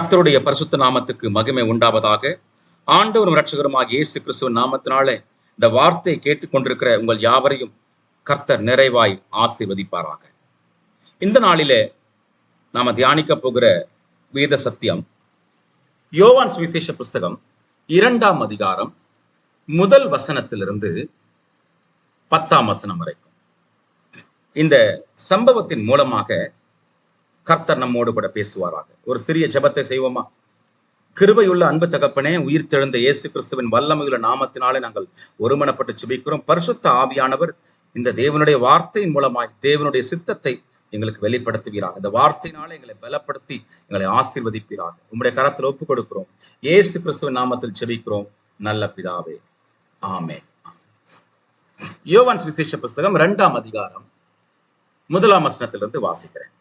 கர்த்தருடைய பரிசுத்த நாமத்துக்கு மகிமை உண்டாவதாக. ஆண்டவரும் இரட்சகருமாக இயேசு கிறிஸ்துவ நாமத்தினாலே இந்த வார்த்தையை கேட்டுக்கொண்டிருக்கிற உங்கள் யாவரையும் கர்த்தர் நிறைவாய் ஆசீர்வதிப்பாராக. இந்த நாளிலே நாம தியானிக்க போகிற வேத சத்தியம் யோவான் சுவிசேஷ புஸ்தகம் இரண்டாம் அதிகாரம் முதல் வசனத்திலிருந்து பத்தாம் வசனம் வரைக்கும். இந்த சம்பவத்தின் மூலமாக கர்த்தர் நம்மோடு கூட பேசுவாராக. ஒரு சிறிய ஜெபத்தை செய்வோமா? கிருபையுள்ள அன்பு தகப்பனே உயிர் தெழுந்த இயேசு கிறிஸ்துவின் வல்லமையுள்ள நாமத்தினாலே நாங்கள் ஒருமனப்பட்டு சுபிக்கிறோம் பரிசுத்த ஆவியானவர் இந்த தேவனுடைய வார்த்தையின் மூலமாய் தேவனுடைய சித்தத்தை எங்களுக்கு வெளிப்படுத்துவீராக. இந்த வார்த்தையினால எங்களை பலப்படுத்தி எங்களை ஆசீர்வதிப்பீராக. உங்களுடைய கரத்தில் ஒப்பு கொடுக்கிறோம் ஏசு கிறிஸ்துவின் நாமத்தில் செபிக்கிறோம் நல்ல பிதாவே. ஆமே யோவான் விசேஷ புஸ்தகம் இரண்டாம் அதிகாரம் முதலாம் வசனத்திலிருந்து வாசிக்கிறேன்.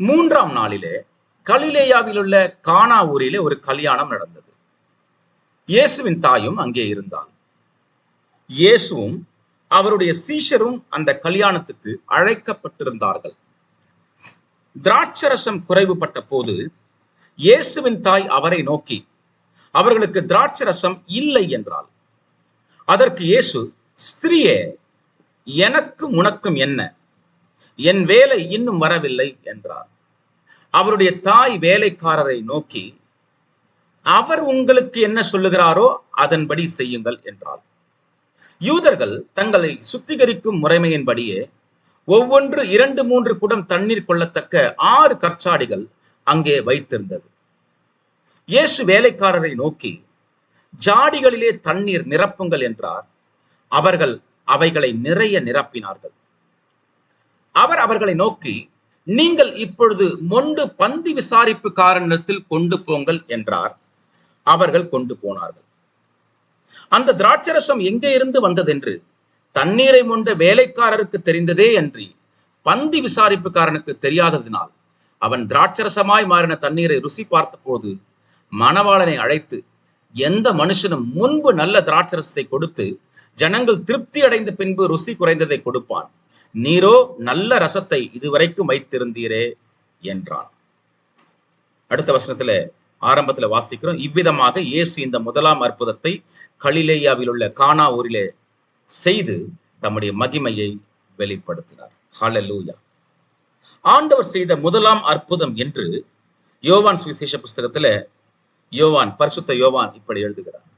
மூன்றாம் நாளிலே கலிலேயாவில் உள்ள கானா ஊரிலே ஒரு கல்யாணம் நடந்தது. இயேசுவின் தாயும் அங்கே இருந்தாள். இயேசுவும் அவருடைய சீஷரும் அந்த கல்யாணத்துக்கு அழைக்கப்பட்டிருந்தார்கள். திராட்சரசம் குறைவுபட்ட போது இயேசுவின் தாய் அவரை நோக்கி அவர்களுக்கு திராட்சரசம் இல்லை என்றாள். அதற்கு இயேசு ஸ்திரியே எனக்கும் உனக்கும் என்ன? என் வேலை இன்னும் வரவில்லை என்றார். அவருடைய தாய் வேலைக்காரரை நோக்கி அவர் உங்களுக்கு என்ன சொல்லுகிறாரோ அதன்படி செய்யுங்கள் என்றார் யூதர்கள் தங்களை சுத்திகரிக்கும் முறைமையின்படியே ஒவ்வொன்று இரண்டு மூன்று குடம் தண்ணீர் கொள்ளத்தக்க ஆறு கற்சாடிகள் அங்கே வைத்திருந்தது. இயேசு வேலைக்காரரை நோக்கி ஜாடிகளிலே தண்ணீர் நிரப்புங்கள் என்றார். அவர்கள் அவைகளை நிறைய நிரப்பினார்கள். அவர் அவர்களை நோக்கி நீங்கள் இப்பொழுது மொண்டு பந்தி விசாரிப்பு காரணத்தில் கொண்டு போங்கள் என்றார். அவர்கள் கொண்டு போனார்கள். அந்த திராட்சரசம் எங்கே இருந்து வந்ததென்று தண்ணீரை மொண்ட வேலைக்காரருக்கு தெரிந்ததே அன்றி பந்தி விசாரிப்புக்காரனுக்கு தெரியாததினால் அவன் திராட்சரசமாய் மாறின தண்ணீரை ருசி பார்த்தபோது மணவாளனை அழைத்து எந்த மனுஷனும் முன்பு நல்ல திராட்சரசத்தை கொடுத்து ஜனங்கள் திருப்தி அடைந்த பின்பு ருசி குறைந்ததை கொடுப்பான். நீரோ நல்ல ரசத்தை இதுவரைக்கும் வைத்திருந்தீரே என்றான். அடுத்த வசனத்துல ஆரம்பத்துல வாசிக்கிறோம். இவ்விதமாக இயேசு இந்த முதலாம் அற்புதத்தை கலிலேயாவில் உள்ள கானா ஊரிலே செய்து தம்முடைய மகிமையை வெளிப்படுத்தினார். ஹாலலூயா ஆண்டவர் செய்த முதலாம் அற்புதம் என்று யோவான் சுவிசேஷ புஸ்தகத்துல யோவான் பரிசுத்த யோவான் இப்படி எழுதுகிறார்.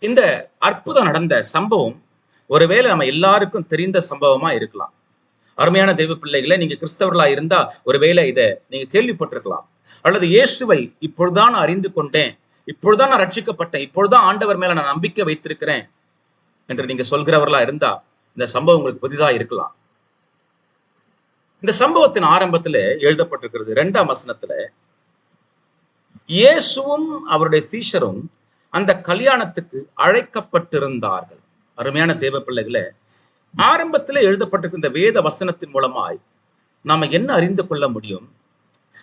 இந்த அற்புதம் நடந்த சம்பவம் ஒருவேளை நம்ம எல்லாருக்கும் தெரிந்த சம்பவமா இருக்கலாம். அருமையான தெய்வ பிள்ளைகளை நீங்க கிறிஸ்தவர்களா இருந்தா ஒருவேளை இதை நீங்க கேள்விப்பட்டிருக்கலாம். அல்லது இயேசுவை இப்பொழுதான் நான் அறிந்து கொண்டேன் இப்பொழுதான் நான் ரட்சிக்கப்பட்டேன் இப்பொழுதான் ஆண்டவர் மேல நான் நம்பிக்கை வைத்திருக்கிறேன் என்று நீங்க சொல்கிறவர்களா இருந்தா இந்த சம்பவம் உங்களுக்கு புதிதா இருக்கலாம். இந்த சம்பவத்தின் ஆரம்பத்துல எழுதப்பட்டிருக்கிறது இரண்டாம் வசனத்துல இயேசுவும் அவருடைய சீஷரும் அந்த கல்யாணத்துக்கு அழைக்கப்பட்டிருந்தார்கள். அருமையான தேவ பிள்ளைகளை ஆரம்பத்தில் எழுதப்பட்டிருக்கின்ற இந்த வேத வசனத்தின் மூலமாய் நாம என்ன அறிந்து கொள்ள முடியும்?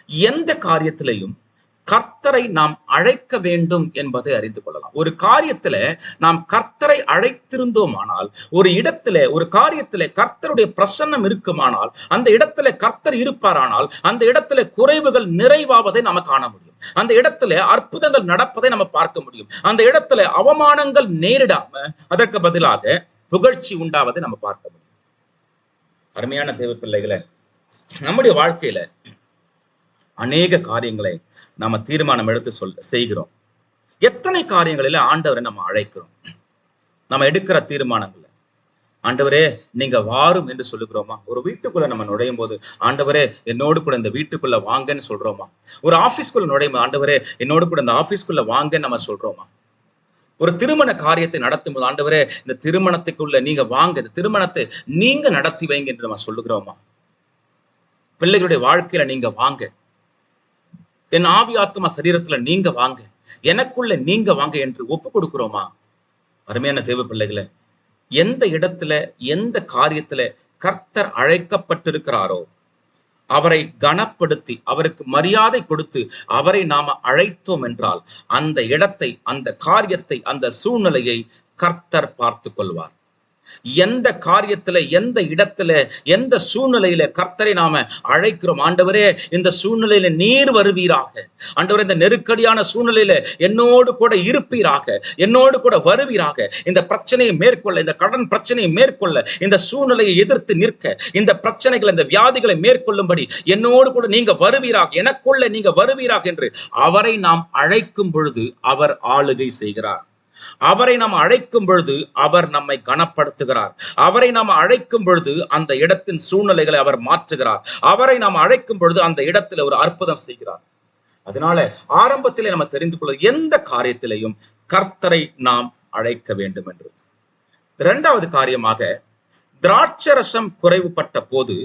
எந்த காரியத்திலையும் கர்த்தரை நாம் அழைக்க வேண்டும் என்பதை அறிந்து கொள்ளலாம். ஒரு காரியத்துல நாம் கர்த்தரை அழைத்திருந்தோமானால் ஒரு இடத்துல ஒரு காரியத்துல கர்த்தருடைய பிரசன்னம் இருக்குமானால் அந்த இடத்துல கர்த்தர் இருப்பாரானால் அந்த இடத்துல குறைவுகள் நிறைவாவதை நாம காண முடியும். அந்த இடத்துல அற்புதங்கள் நடப்பதை நம்ம பார்க்க முடியும். அந்த இடத்துல அவமானங்கள் நேரிடாம அதற்கு பதிலாக புகழ்ச்சி உண்டாவதை நம்ம பார்க்க முடியும். அருமையான தேவ பிள்ளைகளை நம்முடைய வாழ்க்கையில அநேக காரியங்களை நாம தீர்மானம் எடுத்து சொல் செய்கிறோம். எத்தனை காரியங்களில ஆண்டவரை நம்ம அழைக்கிறோம்? நம்ம எடுக்கிற தீர்மானங்கள் ஆண்டவரே நீங்க வாரும் என்று சொல்லுகிறோமா? ஒரு வீட்டுக்குள்ள நம்ம நுழையும் போது ஆண்டவரே என்னோடு கூட இந்த வீட்டுக்குள்ள வாங்கன்னு சொல்றோமா? ஒரு ஆபீஸ்க்குள்ள நுழையும் ஆண்டவரே என்னோடு கூட இந்த ஆபீஸ்க்குள்ள வாங்கன்னு நம்ம சொல்றோமா? ஒரு திருமண காரியத்தை நடத்தும் போது ஆண்டவரே இந்த திருமணத்துக்குள்ள நீங்க வாங்க இந்த திருமணத்தை நீங்க நடத்தி வைங்க என்று நம்ம சொல்லுகிறோமா? பிள்ளைகளுடைய வாழ்க்கையில நீங்க வாங்க. என் ஆவி ஆத்மா சரீரத்துல நீங்க வாங்க. எனக்குள்ள நீங்க வாங்க என்று ஒப்பு கொடுக்கிறோமா? அருமையான தேவ பிள்ளைகளை எந்த இடத்துல எந்த காரியத்துல கர்த்தர் அழைக்கப்பட்டிருக்கிறாரோ அவரை கனப்படுத்தி அவருக்கு மரியாதை கொடுத்து அவரை நாம அழைத்தோம் என்றால் அந்த இடத்தை அந்த காரியத்தை அந்த சூழ்நிலையை கர்த்தர் பார்த்து கொள்வார் எந்த காரியத்துல எந்த இடத்துல எந்த சூழ்நிலையில கர்த்தரை நாம அழைக்கிறோம்? ஆண்டவரே இந்த சூழ்நிலையில நீர் வருவீராக. ஆண்டவரே இந்த நெருக்கடியான சூழ்நிலையில என்னோடு கூட இருப்பீராக. என்னோடு கூட வருவீராக. இந்த பிரச்சனையை மேற்கொள்ள இந்த கடன் பிரச்சனையை மேற்கொள்ள இந்த சூழ்நிலையை எதிர்த்து நிற்க இந்த பிரச்சனைகள் இந்த வியாதிகளை மேற்கொள்ளும்படி என்னோடு கூட நீங்க வருவீராக. எனக்குள்ள நீங்க வருவீராக என்று அவரை நாம் அழைக்கும் பொழுது அவர் ஆளுகை செய்கிறார். அவரை நாம் அழைக்கும் பொழுது அவர் நம்மை கனப்படுத்துகிறார். அவரை நாம் அழைக்கும் பொழுது அந்த இடத்தின் சூழ்நிலைகளை அவர் மாற்றுகிறார். அவரை நாம் அழைக்கும் பொழுது அந்த இடத்துல ஒரு அற்புதம் செய்கிறார். அதனால ஆரம்பத்திலே நம்ம தெரிந்து கொள்ள எந்த காரியத்திலையும் கர்த்தரை நாம் அழைக்க வேண்டும் என்று. இரண்டாவது காரியமாக திராட்சரசம் குறைவுபட்ட போது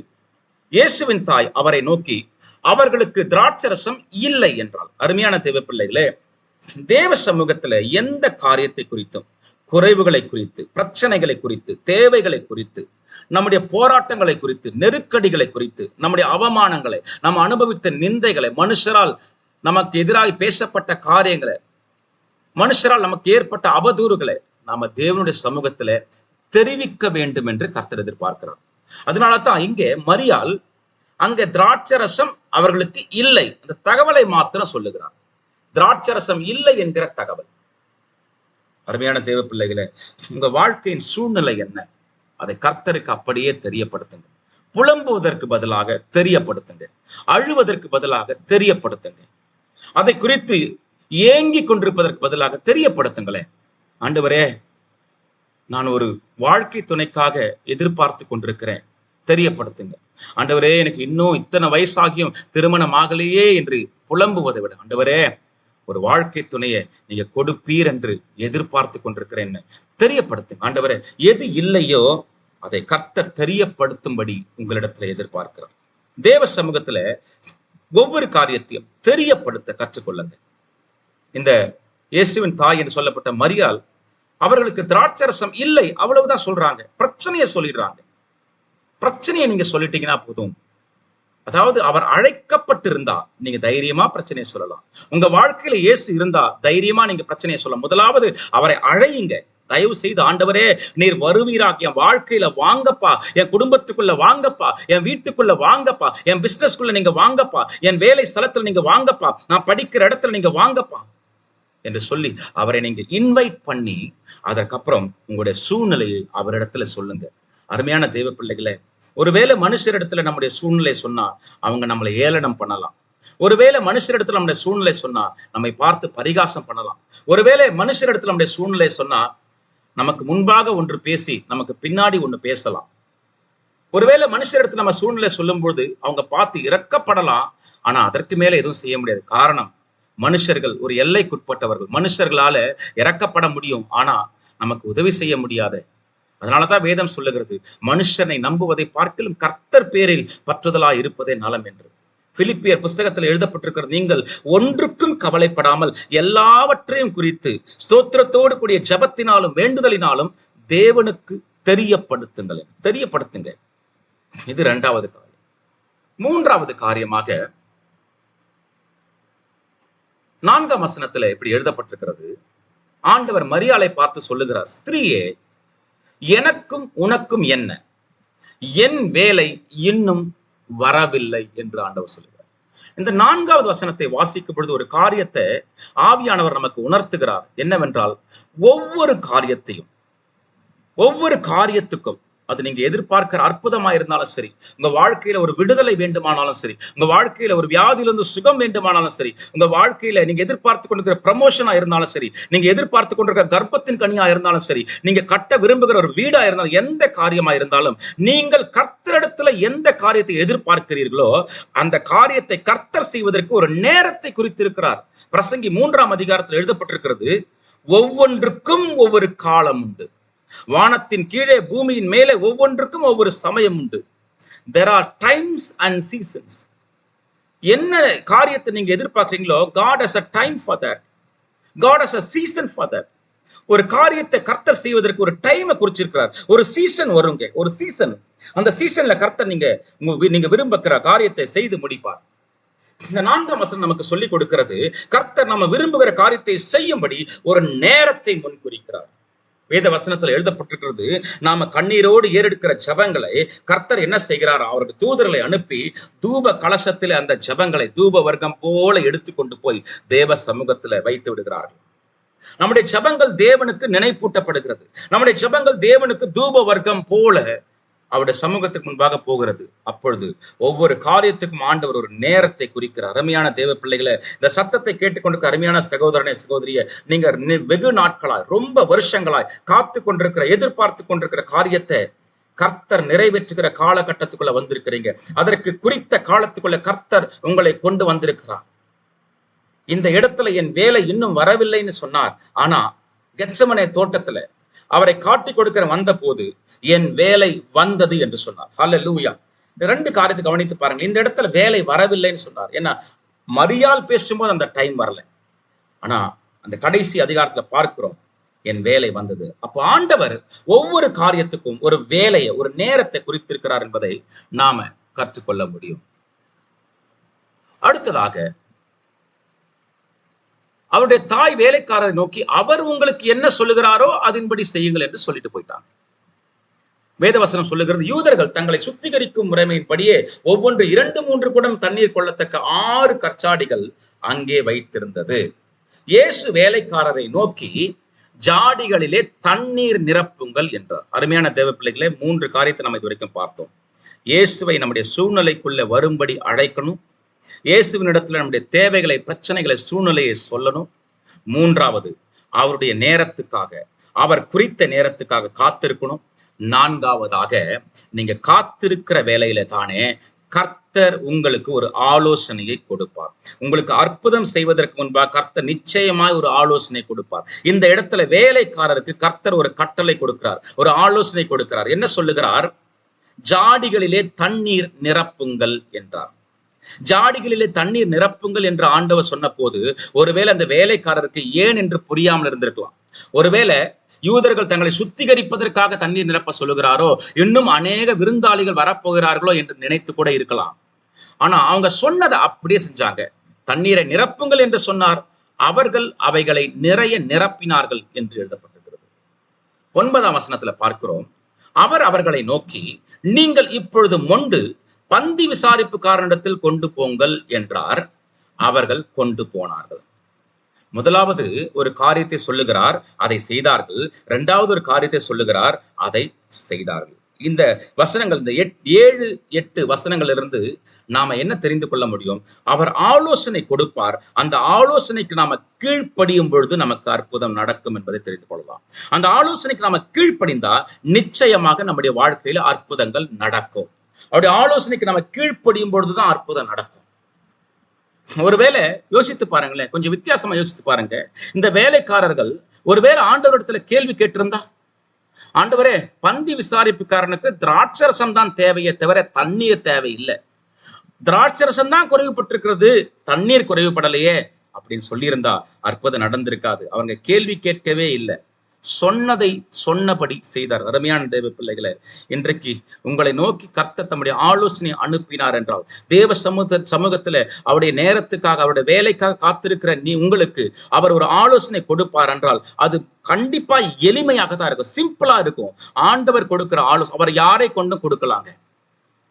இயேசுவின் தாய் அவரை நோக்கி அவர்களுக்கு திராட்சரசம் இல்லை என்றால் அருமையான தேவ பிள்ளைகளே தேவ சமூகத்துல எந்த காரியத்தை குறித்தும் குறைவுகளை குறித்து பிரச்சனைகளை குறித்து தேவைகளை குறித்து நம்முடைய போராட்டங்களை குறித்து நெருக்கடிகளை குறித்து நம்முடைய அவமானங்களை நம்ம அனுபவித்த நிந்தைகளை மனுஷரால் நமக்கு எதிராக பேசப்பட்ட காரியங்களை மனுஷரால் நமக்கு ஏற்பட்ட அவதூறுகளை நாம தேவனுடைய சமூகத்துல தெரிவிக்க வேண்டும் என்று கர்த்தர் எதிர்பார்க்கிறார். அதனால தான் இங்கே மரியால் அங்க திராட்சரசம் அவர்களுக்கு இல்லை. அந்த தகவலை மாத்திரம் சொல்லுகிறார். திராட்சரசம் இல்லை என்கிற தகவல். அருமையான தேவ பிள்ளைகளே உங்க வாழ்க்கையின் சூழ்நிலை என்ன? அதை கர்த்தருக்கு அப்படியே தெரியப்படுத்துங்க. புலம்புவதற்கு பதிலாக தெரியப்படுத்துங்க. அழுவதற்கு பதிலாக தெரியப்படுத்துங்க. அதை குறித்து ஏங்கி கொண்டிருப்பதற்கு பதிலாக தெரியப்படுத்துங்களேன் ஆண்டவரே நான் ஒரு வாழ்க்கை துணைக்காக எதிர்பார்த்து கொண்டிருக்கிறேன். தெரியப்படுத்துங்க. ஆண்டவரே எனக்கு இன்னும் இத்தனை வயசாகியும் திருமணம் ஆகலையே என்று புலம்புவதை விட. ஆண்டவரே ஒரு வாழ்க்கை துணையை நீங்க கொடுப்பீர் என்று எதிர்பார்த்து கொண்டிருக்கிறேன்னு தெரியப்படுத்து. ஆண்டவரை எது இல்லையோ அதை கர்த்தர் தெரியப்படுத்தும்படி உங்களிடத்துல எதிர்பார்க்கிறார். தேவ சமூகத்துல ஒவ்வொரு காரியத்தையும் தெரியப்படுத்த கற்றுக்கொள்ளுங்க. இந்த இயேசுவின் தாய் என்று சொல்லப்பட்ட மரியால் அவர்களுக்கு திராட்சரசம் இல்லை அவ்வளவுதான் சொல்றாங்க. பிரச்சனையை சொல்லிடுறாங்க. பிரச்சனையை நீங்க சொல்லிட்டீங்கன்னா போதும். அதாவது அவர் அழைக்கப்பட்டிருந்தா நீங்க தைரியமா பிரச்சனையை சொல்லலாம். உங்க வாழ்க்கையில இயேசு இருந்தா தைரியமா நீங்க பிரச்சனையை சொல்லலாம். முதலாவது அவரை அழையுங்க. தயவு செய்து ஆண்டவரே நீர் வருவீராக. என் வாழ்க்கையில வாங்கப்பா. என் குடும்பத்துக்குள்ள வாங்கப்பா. என் வீட்டுக்குள்ள வாங்கப்பா. என் பிசினஸ்க்குள்ள நீங்க வாங்கப்பா. என் வேலை ஸ்தலத்துல நீங்க வாங்கப்பா. நான் படிக்கிற இடத்துல நீங்க வாங்கப்பா. என்று சொல்லி அவரை நீங்க இன்வைட் பண்ணி அதற்கப்புறம் உங்களுடைய சூழ்நிலையை அவரிடத்துல சொல்லுங்க. அருமையான தெய்வ பிள்ளைகளை ஒருவேளை மனுஷரிடத்துல நம்முடைய சூழ்நிலை சொன்னா அவங்க நம்மளை ஏளனம் பண்ணலாம். ஒருவேளை மனுஷரிடத்துல நம்முடைய சூழ்நிலை சொன்னா நம்மை பார்த்து பரிகாசம் பண்ணலாம். ஒருவேளை மனுஷரிடத்துல நம்முடைய சூழ்நிலை சொன்னா நமக்கு முன்பாக ஒன்று பேசி நமக்கு பின்னாடி ஒன்று பேசலாம். ஒருவேளை மனுஷரிடத்துல நம்ம சூழ்நிலை சொல்லும்போது அவங்க பார்த்து இறக்கப்படலாம் ஆனா அதற்கு மேல எதுவும் செய்ய முடியாது. காரணம் மனுஷர்கள் ஒரு எல்லைக்குட்பட்டவர்கள். மனுஷர்களால இறக்கப்பட முடியும். ஆனா நமக்கு உதவி செய்ய முடியாது அதனாலதான் வேதம் சொல்லுகிறது மனுஷனை நம்புவதை பார்க்கலும் கர்த்தர் பேரில் பற்றுதலா இருப்பதே நலம் என்று. பிலிப்பியர் புஸ்தகத்தில் எழுதப்பட்டிருக்கிற நீங்கள் ஒன்றுக்கும் கவலைப்படாமல் எல்லாவற்றையும் குறித்து ஸ்தோத்திரத்தோடு கூடிய ஜபத்தினாலும் வேண்டுதலினாலும் தேவனுக்கு தெரியப்படுத்துங்கள். தெரியப்படுத்துங்க. இது இரண்டாவது காரியம். மூன்றாவது காரியமாக நான்காம் வசனத்துல இப்படி எழுதப்பட்டிருக்கிறது ஆண்டவர் மரியாளை பார்த்து சொல்லுகிறார் ஸ்திரீயே எனக்கும் உனக்கும் என்ன? என் வேலை இன்னும் வரவில்லை என்று ஆண்டவர் சொல்லுகிறார். இந்த நான்காவது வசனத்தை வாசிக்கும் பொழுது ஒரு காரியத்தை ஆவியானவர் நமக்கு உணர்த்துகிறார். என்னவென்றால் ஒவ்வொரு காரியத்தையும் ஒவ்வொரு காரியத்துக்கும் அது நீங்க எதிர்பார்க்கிற அற்புதமா இருந்தாலும் சரி உங்க வாழ்க்கையில ஒரு விடுதலை வேண்டுமானாலும் சரி உங்க வாழ்க்கையில ஒரு வியாதியிலிருந்து சுகம் வேண்டுமானாலும் சரி உங்க வாழ்க்கையில நீங்க எதிர்பார்த்து கொண்டிருக்கிற ப்ரமோஷனா இருந்தாலும் சரி நீங்க எதிர்பார்த்து கொண்டிருக்கிற கர்ப்பத்தின் கனியா இருந்தாலும் சரி நீங்க கட்ட விரும்புகிற ஒரு வீடா இருந்தாலும் எந்த காரியமா இருந்தாலும் நீங்கள் கர்த்தரிடத்துல எந்த காரியத்தை எதிர்பார்க்கிறீர்களோ அந்த காரியத்தை கர்த்தர் செய்வதற்கு ஒரு நேரத்தை குறித்திருக்கிறார். பிரசங்கி மூன்றாம் அதிகாரத்தில் எழுதப்பட்டிருக்கிறது ஒவ்வொன்றுக்கும் ஒவ்வொரு காலம் உண்டு. வானத்தின் கீழே பூமியின் மேலே ஒவ்வொன்றுக்கும் ஒவ்வொரு சமயம் உண்டு. There are times and seasons என்ன காரியத்தை நீங்க எதிர்பார்க்குறீங்களோ God has a time for that God has a season for that ஒரு காரியத்தை கர்த்தர் செய்வதற்கு ஒரு டைமை குறிச்சிருக்கிறார். ஒரு சீசன் வருங்க ஒரு சீசன் அந்த சீசன்ல கர்த்தர் நீங்க நீங்க விரும்புகிற காரியத்தை செய்து முடிப்பார். இந்த நான்காம் வசனம் நமக்கு சொல்லிக் கொடுக்கிறது கர்த்தர் நம்ம விரும்புகிற காரியத்தை செய்யும்படி ஒரு நேரத்தை முன்குறிக்கிறார் வேத வசனத்துல எழுதப்பட்டிருக்கிறது நாம கண்ணீரோடு ஏறெடுக்கிற ஜபங்களை கர்த்தர் என்ன செய்கிறார்? அவருக்கு தூதர்களை அனுப்பி தூப கலசத்தில் அந்த ஜபங்களை தூப வர்க்கம் போல எடுத்துக்கொண்டு போய் தேவ சமூகத்துல வைத்து விடுகிறார்கள். நம்முடைய ஜபங்கள் தேவனுக்கு நினைப்பூட்டப்படுகிறது. நம்முடைய ஜபங்கள் தேவனுக்கு தூப வர்க்கம் போல அவருடைய சமூகத்துக்கு முன்பாக போகிறது. அப்பொழுது ஒவ்வொரு காரியத்துக்கும் ஆண்டவர் ஒரு நேரத்தை குறிக்கிறார். அருமையான தேவ பிள்ளைகளை இந்த சத்தத்தை கேட்டுக்கொண்டிருக்க அருமையான சகோதரனே சகோதரிய நீங்க வெகு நாட்களாய் ரொம்ப வருஷங்களாய் காத்து கொண்டிருக்கிற எதிர்பார்த்து கொண்டிருக்கிற காரியத்தை கர்த்தர் நிறைவேற்றுகிற காலகட்டத்துக்குள்ள வந்திருக்கிறீங்க. அதற்கு குறித்த காலத்துக்குள்ள கர்த்தர் உங்களை கொண்டு வந்திருக்கிறார். இந்த இடத்துல என் வேலை இன்னும் வரவில்லைன்னு சொன்னார். ஆனா கெச்சமனை தோட்டத்துல அவரை காட்டி கொடுக்கிற வந்த போது என் வேலை வந்தது என்று சொன்னார். ஹல்ல லூயா இந்த ரெண்டு காரியத்தை கவனித்து பாருங்க இந்த இடத்துல வேலை வரவில்லைன்னு சொன்னார். ஏன்னா மரியால் பேசும்போது அந்த டைம் வரல. ஆனா அந்த கடைசி அதிகாரத்துல பார்க்கிறோம் என் வேலை வந்தது. அப்போ ஆண்டவர் ஒவ்வொரு காரியத்துக்கும் ஒரு வேலையை ஒரு நேரத்தை குறித்திருக்கிறார் என்பதை நாம கற்றுக்கொள்ள முடியும். அடுத்ததாக அவருடைய தாய் வேலைக்காரரை நோக்கி அவர் உங்களுக்கு என்ன சொல்லுகிறாரோ அதன்படி செய்யுங்கள் என்று சொல்லிட்டு போயிட்டாங்க. வேதவசனம் சொல்லுகிறது யூதர்கள் தங்களை சுத்திகரிக்கும் முறைமையின்படியே ஒவ்வொன்று இரண்டு மூன்று குடம் தண்ணீர் கொள்ளத்தக்க ஆறு கற்சாடிகள் அங்கே வைத்திருந்தது. இயேசு வேலைக்காரரை நோக்கி ஜாடிகளிலே தண்ணீர் நிரப்புங்கள் என்றார். அருமையான தேவ பிள்ளைகளே மூன்று காரியத்தை நம்ம இது வரைக்கும் பார்த்தோம். இயேசுவை நம்முடைய சூழ்நிலைக்குள்ள வரும்படி அழைக்கணும் இயேசுவினிடத்தில் நம்முடைய தேவைகளை பிரச்சனைகளை சூழ்நிலையை சொல்லணும். மூன்றாவது அவருடைய நேரத்துக்காக அவர் குறித்த நேரத்துக்காக காத்திருக்கணும். நான்காவதாக நீங்க காத்திருக்கிற வேலையில தானே கர்த்தர் உங்களுக்கு ஒரு ஆலோசனையை கொடுப்பார். உங்களுக்கு அற்புதம் செய்வதற்கு முன்பாக கர்த்தர் நிச்சயமாய் ஒரு ஆலோசனை கொடுப்பார். இந்த இடத்துல வேலைக்காரருக்கு கர்த்தர் ஒரு கட்டளை கொடுக்கிறார் ஒரு ஆலோசனை கொடுக்கிறார். என்ன சொல்லுகிறார்? ஜாடிகளிலே தண்ணீர் நிரப்புங்கள் என்றார். ஜாடிகளிலே தண்ணீர் நிரப்புங்கள் என்று ஆண்டவர் சொன்ன போது ஒருவேளை அந்த வேலைக்காரருக்கு ஏன் என்று புரியாமல் இருந்திருக்கலாம். ஒருவேளை யூதர்கள் தங்களை சுத்திகரிப்பதற்காக தண்ணீர் நிரப்ப சொல்லுகிறாரோ இன்னும் அநேக விருந்தாளிகள் வரப்போகிறார்களோ என்று நினைத்து கூட இருக்கலாம். ஆனா அவங்க சொன்னதை அப்படியே செஞ்சாங்க. தண்ணீரை நிரப்புங்கள் என்று சொன்னார். அவர்கள் அவைகளை நிறைய நிரப்பினார்கள் என்று எழுதப்பட்டிருக்கிறது. ஒன்பதாம் வசனத்துல பார்க்கிறோம். அவர் அவர்களை நோக்கி நீங்கள் இப்பொழுது மொண்டு பந்தி விசாரிப்புக்காரனிடத்தில் கொண்டு போங்கள் என்றார். அவர்கள் கொண்டு போனார்கள். முதலாவது ஒரு காரியத்தை சொல்லுகிறார் அதை செய்தார்கள். இரண்டாவது ஒரு காரியத்தை சொல்லுகிறார் அதை செய்தார்கள். இந்த வசனங்கள் இந்த ஏழு எட்டு வசனங்களிலிருந்து நாம என்ன தெரிந்து கொள்ள முடியும்? அவர் ஆலோசனை கொடுப்பார். அந்த ஆலோசனைக்கு நாம கீழ்ப்படியும் பொழுது நமக்கு அற்புதம் நடக்கும் என்பதை தெரிந்து கொள்ளலாம். அந்த ஆலோசனைக்கு நாம கீழ்ப்படிந்தா நிச்சயமாக நம்முடைய வாழ்க்கையில அற்புதங்கள் நடக்கும். அவருடைய ஆலோசனைக்கு நம்ம கீழ்ப்படியும் பொழுதுதான் அற்புதம் நடக்கும். ஒருவேளை யோசித்து பாருங்களேன் கொஞ்சம் வித்தியாசமா யோசித்து பாருங்க. இந்த வேலைக்காரர்கள் ஒருவேளை ஆண்டவரிடத்துல கேள்வி கேட்டிருந்தா? ஆண்டவரே பந்தி விசாரிப்புக்காரனுக்கு திராட்சரசம் தான் தேவையே தவிர தண்ணீர் தேவையில்லை. திராட்சரசம் தான் குறைவுபட்டிருக்கிறது தண்ணீர் குறைவுபடலையே அப்படின்னு சொல்லியிருந்தா அற்புதம் நடந்திருக்காது. அவங்க கேள்வி கேட்கவே இல்லை. சொன்னதை சொன்னபடி செய்தார். அருமையான தேவ பிள்ளைகளை இன்றைக்கு உங்களை நோக்கி கர்த்த தம்முடைய ஆலோசனை அனுப்பினார் என்றால் தேவ சமூக சமூகத்துல அவருடைய நேரத்துக்காக அவருடைய வேலைக்காக காத்திருக்கிற நீ உங்களுக்கு அவர் ஒரு ஆலோசனை கொடுப்பார் என்றால் அது கண்டிப்பா எளிமையாக தான் இருக்கும் சிம்பிளா இருக்கும். ஆண்டவர் கொடுக்கிற ஆலோசனை அவர் யாரை கொண்டும் கொடுக்கலாங்க?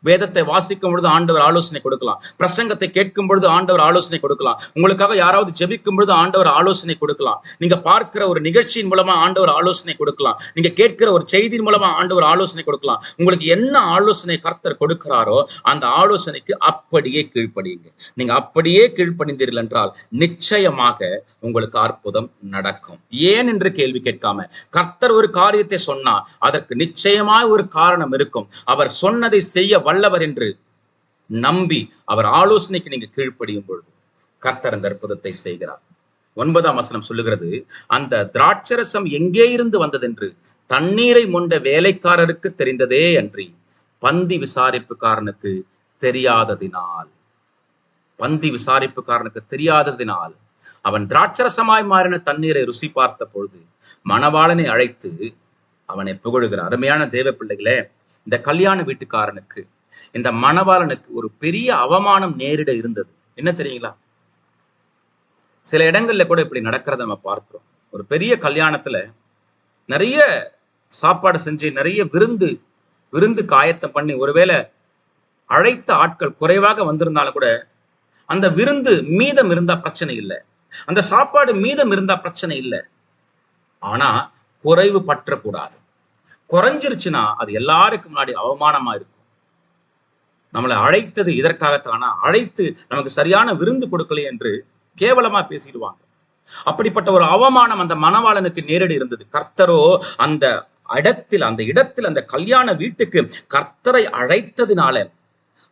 வேதத்தை வாசிக்கும் பொழுது ஆண்டவர் ஆலோசனை கொடுக்கலாம். பிரசங்கத்தை கேட்கும் பொழுது ஆண்டவர் ஆலோசனை கொடுக்கலாம். உங்களுக்காக யாராவது ஜெபிக்கும் பொழுது ஆண்டவர் ஆலோசனை கொடுக்கலாம். நீங்க பார்க்கிற ஒரு நிகழ்ச்சியின் மூலமா ஆண்டவர் ஆலோசனை கொடுக்கலாம். நீங்க கேட்கிற ஒரு செய்தியின் மூலமா ஆண்டவர் ஆலோசனை கொடுக்கலாம். உங்களுக்கு என்ன ஆலோசனை கர்த்தர் கொடுக்கிறாரோ அந்த ஆலோசனைக்கு அப்படியே கீழ்ப்படியுங்க நீங்க அப்படியே கீழ்ப்பணிந்தீர்கள் என்றால் நிச்சயமாக உங்களுக்கு அற்புதம் நடக்கும். ஏன் என்று கேள்வி கேட்காம கர்த்தர் ஒரு காரியத்தை சொன்னா அதற்கு நிச்சயமாய் ஒரு காரணம் இருக்கும். அவர் சொன்னதை செய்ய வல்லவர் என்று நம்பி அவர் ஆலோசனைக்கு நீங்க கீழ்ப்படியும் பொழுது கர்த்தர் அந்த அற்புதத்தை செய்கிறார். ஒன்பதாம் வசனம் சொல்லுகிறது அந்த திராட்சரசம் எங்கே இருந்து வந்ததென்று தண்ணீரை மொண்ட வேலைக்காரருக்கு தெரிந்ததே அன்றி பந்தி விசாரிப்புக்காரனுக்கு தெரியாததினால். பந்தி விசாரிப்புக்காரனுக்கு தெரியாததினால் அவன் திராட்சரசமாய் மாறின தண்ணீரை ருசி பார்த்த பொழுது மணவாளனை அழைத்து அவனை புகழுகிறார். அருமையான தேவ பிள்ளைகளே இந்த கல்யாண வீட்டுக்காரனுக்கு இந்த மணவாளனுக்கு ஒரு பெரிய அவமானம் நேரிட இருந்தது. என்ன தெரியுங்களா? சில இடங்கள்ல கூட இப்படி நடக்கிறத நம்ம பார்க்கிறோம். ஒரு பெரிய கல்யாணத்துல நிறைய சாப்பாடு செஞ்சு நிறைய விருந்து விருந்து காயத்தை பண்ணி ஒருவேளை அழைத்த ஆட்கள் குறைவாக வந்திருந்தாலும் கூட அந்த விருந்து மீதம் இருந்தா பிரச்சனை இல்லை. அந்த சாப்பாடு மீதம் இருந்தா பிரச்சனை இல்லை. ஆனா குறைவு பற்றக்கூடாது. குறைஞ்சிருச்சுன்னா அது எல்லாருக்கும் முன்னாடி அவமானமா இருக்கும். நம்மளை அழைத்தது இதற்காகத்தானா? அழைத்து நமக்கு சரியான விருந்து கொடுக்கல என்று கேவலமா பேசிடுவாங்க. அப்படிப்பட்ட ஒரு அவமானம் அந்த மணவாளனுக்கு நேரடி இருந்தது. கர்த்தரோ அந்த இடத்தில் அந்த இடத்தில் அந்த கல்யாண வீட்டுக்கு கர்த்தரை அழைத்ததினால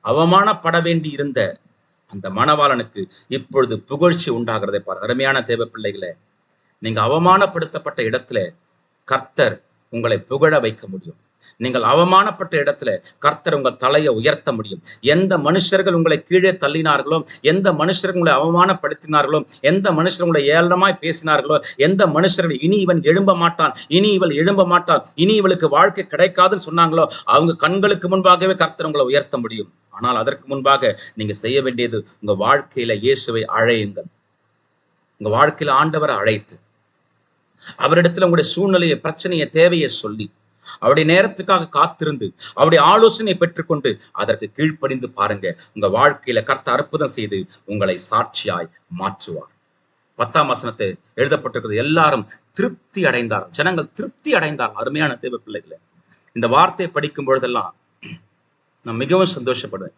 அவமானப்பட வேண்டி இருந்த அந்த மணவாளனுக்கு இப்பொழுது புகழ்ச்சி உண்டாகிறதை பாரு. அருமையான தேவ பிள்ளைகளே நீங்க அவமானப்படுத்தப்பட்ட இடத்துல கர்த்தர் உங்களை புகழ வைக்க முடியும். நீங்கள் அவமானப்பட்ட இடத்துல கர்த்தர் உங்கள் தலையை உயர்த்த முடியும். எந்த மனுஷர்கள் உங்களை கீழே தள்ளினார்களோ எந்த மனுஷர்கள் உங்களை அவமானப்படுத்தினார்களோ எந்த மனுஷர் உங்களை ஏளனமாய் பேசினார்களோ எந்த மனுஷர்கள் இனி இவன் எழும்ப மாட்டான் இனி இவள் எழும்ப மாட்டான் இனி இவளுக்கு வாழ்க்கை கிடைக்காதுன்னு சொன்னாங்களோ அவங்க கண்களுக்கு முன்பாகவே கர்த்தர் உங்களை உயர்த்த முடியும். ஆனால் அதற்கு முன்பாக நீங்க செய்ய வேண்டியது உங்க வாழ்க்கையில இயேசுவை அழையுங்கள். உங்க வாழ்க்கையில ஆண்டவரை அழைத்து அவரிடத்துல உங்களுடைய சூழ்நிலையை பிரச்சனையை தேவையை சொல்லி அவருடைய நேரத்துக்காக காத்திருந்து அவருடைய ஆலோசனை பெற்றுக்கொண்டு அதற்கு கீழ்ப்படிந்து பாருங்க. உங்க வாழ்க்கையில கர்த்த அற்புதம் செய்து உங்களை சாட்சியாய் மாற்றுவார். பத்தாம் வசனத்தை எழுதப்பட்டிருக்கிறது. எல்லாரும் திருப்தி அடைந்தார். ஜனங்கள் திருப்தி அடைந்தார். அருமையான தேவ பிள்ளைகளை இந்த வார்த்தையை படிக்கும் பொழுதெல்லாம் நான் மிகவும் சந்தோஷப்படுவேன்.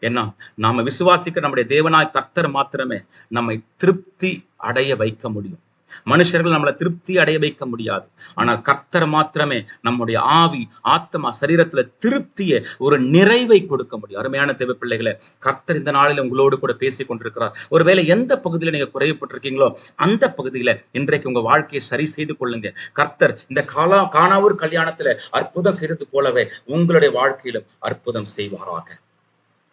ஏன்னா நாம விசுவாசிக்க நம்முடைய தேவனாய் கர்த்தர் மாத்திரமே நம்மை திருப்தி அடைய வைக்க முடியும். மனுஷர்கள் நம்மளை திருப்தி அடைய வைக்க முடியாது. ஆனால் கர்த்தர் மாத்திரமே நம்முடைய ஆவி ஆத்மா சரீரத்துல திருப்திய ஒரு நிறைவை கொடுக்க முடியும். அருமையான தேவை பிள்ளைகளை கர்த்தர் இந்த நாளில் உங்களோடு கூட பேசி கொண்டிருக்கிறார். ஒருவேளை எந்த பகுதியில நீங்க குறைவுபட்டிருக்கீங்களோ அந்த பகுதியில இன்றைக்கு உங்க வாழ்க்கையை சரி செய்து கொள்ளுங்க. கர்த்தர் இந்த காலா காணாவூர் கல்யாணத்துல அற்புதம் செய்தது போலவே உங்களுடைய வாழ்க்கையிலும் அற்புதம் செய்வாராக.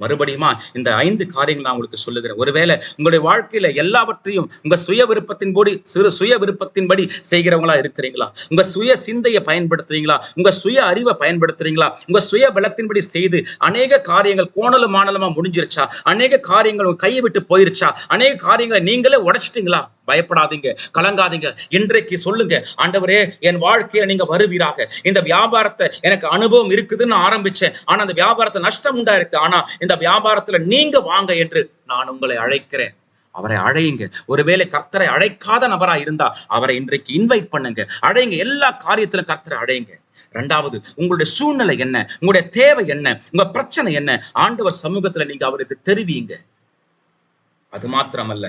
மறுபடியுமா இந்த ஐந்து காரியங்கள் நான் உங்களுக்கு சொல்லுகிறேன். ஒருவேளை உங்களுடைய வாழ்க்கையில எல்லாவற்றையும் உங்க சுய விருப்பத்தின்படி சிறு சுய விருப்பத்தின்படி செய்கிறவங்களா இருக்கிறீங்களா? உங்க சுய சிந்தையை பயன்படுத்துறீங்களா? உங்க சுய அறிவை பயன்படுத்துறீங்களா? உங்க சுய பலத்தின்படி செய்து அநேக காரியங்கள் கோணலும் மாணலமா முடிஞ்சிருச்சா? அநேக காரியங்கள் உங்க கையை விட்டு போயிருச்சா? அநேக காரியங்களை நீங்களே உடைச்சிட்டீங்களா? பயப்படாதீங்க கலங்காதீங்க. இன்றைக்கு சொல்லுங்க ஆண்டவரே என் வாழ்க்கையை நீங்க வருவீராக. இந்த வியாபாரத்தை எனக்கு அனுபவம் இருக்குதுன்னு ஆரம்பிச்சேன். ஆனா அந்த வியாபாரத்தை நஷ்டம் உண்டாயிருக்கு. ஆனா இந்த இந்த வியாபாரத்துல நீங்க வாங்க என்று நான் உங்களை அழைக்கிறேன். அவரை அழையுங்க. ஒருவேளை கர்த்தரை அழைக்காத நபரா இருந்தா அவரை இன்றைக்கு இன்வைட் பண்ணுங்க. அழையுங்க எல்லா காரியத்திலும் கர்த்தரை அழையுங்க ரெண்டாவது உங்களுடைய சூழ்நிலை என்ன? உங்களுடைய தேவை என்ன? உங்க பிரச்சனை என்ன? ஆண்டவர் சமூகத்துல நீங்க அவருக்கு தெரிவிங்க அது மாத்திரமல்ல.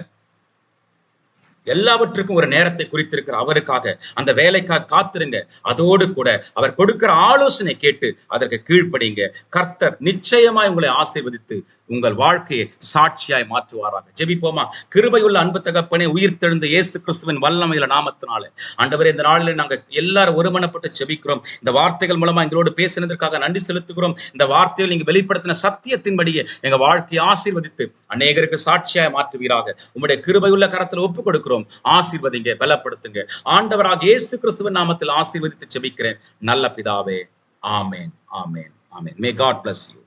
எல்லாவற்றுக்கும் ஒரு நேரத்தை குறித்திருக்கிற அவருக்காக அந்த வேலைக்காக காத்திருங்க. அதோடு கூட அவர் கொடுக்கிற ஆலோசனை கேட்டு அதற்கு கீழ்ப்படிங்க. கர்த்தர் நிச்சயமாய் உங்களை ஆசீர்வதித்து உங்கள் வாழ்க்கையை சாட்சியாய் மாற்றுவாராக. ஜெபிப்போமா? கிருபையுள்ள அன்பு தகப்பனே உயிர் தெழுந்த இயேசு கிறிஸ்துவின் வல்லமையில நாமத்தினால. ஆண்டவரே இந்த நாளில் நாங்க எல்லாரும் ஒருமனப்பட்டு ஜெபிக்கிறோம். இந்த வார்த்தைகள் மூலமா எங்களோடு பேசினதற்காக நன்றி செலுத்துகிறோம். இந்த வார்த்தையில் நீங்க வெளிப்படுத்தின சத்தியத்தின்படியே எங்க வாழ்க்கையை ஆசீர்வதித்து அநேகருக்கு சாட்சியாய் மாற்றுவீராக. உங்களுடைய கிருபையுள்ள கரத்தில் ஒப்புக் கொடுக்கிறோம் ஆசீர்வதிங்க பலப்படுத்துங்க. ஆண்டவராக இயேசு கிறிஸ்துவின் நாமத்தில் ஆசீர்வதித்து ஜெபிக்கிறேன். நல்ல பிதாவே ஆமேன் ஆமேன் ஆமேன். May God bless you